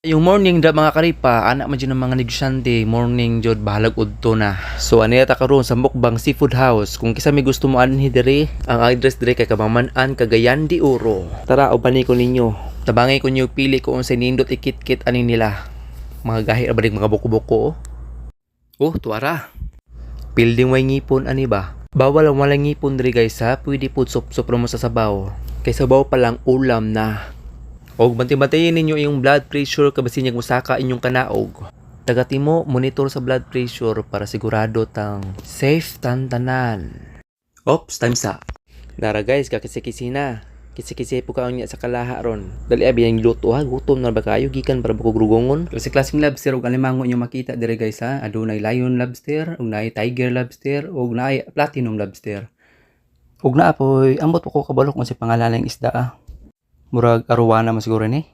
Yung morning da mga karipa, anak man dyan ng mga negosyante, morning jod bahalag udto na. So ano yata karon sa Mukbang Seafood House. Kung kisa may gusto mo anhi dire, ang address dire kay Kamamanan, Cagayan de Oro. Tara, ubani ko ninyo. Tabangay ko niyo pili ko unsa nindot ikit-kit ani nila. Mga gahi ra ba ning mga buko-buko. oh. Oh, tuara. Building way ngipon ani ba? Bawal ang walang ngipon diri guys ha. Pwede po sup-sup mo sa sabaw. Kay sabaw pa lang ulam na. Og banti-bantayin ninyo yung blood pressure kabasin niya musaka inyong kanaog. Tagati mo, monitor sa blood pressure para sigurado tang safe tantanan. Ops, time's up. Nara guys, kakisi-kisi na. Kisi-kisi po ka niya sa kalaha ron. Dali abi ang luto ha, gutom na ba kayo gikan para bako grugongon. Kasi klaseng lobster ug alimango inyo makita dire guys ha. Adunay lion lobster, ug naay tiger lobster, ug naay platinum lobster. Ug na apoy, ambot po ko kabalok mo si pangalan ng isda ah. Murag arowana mo siguro ni.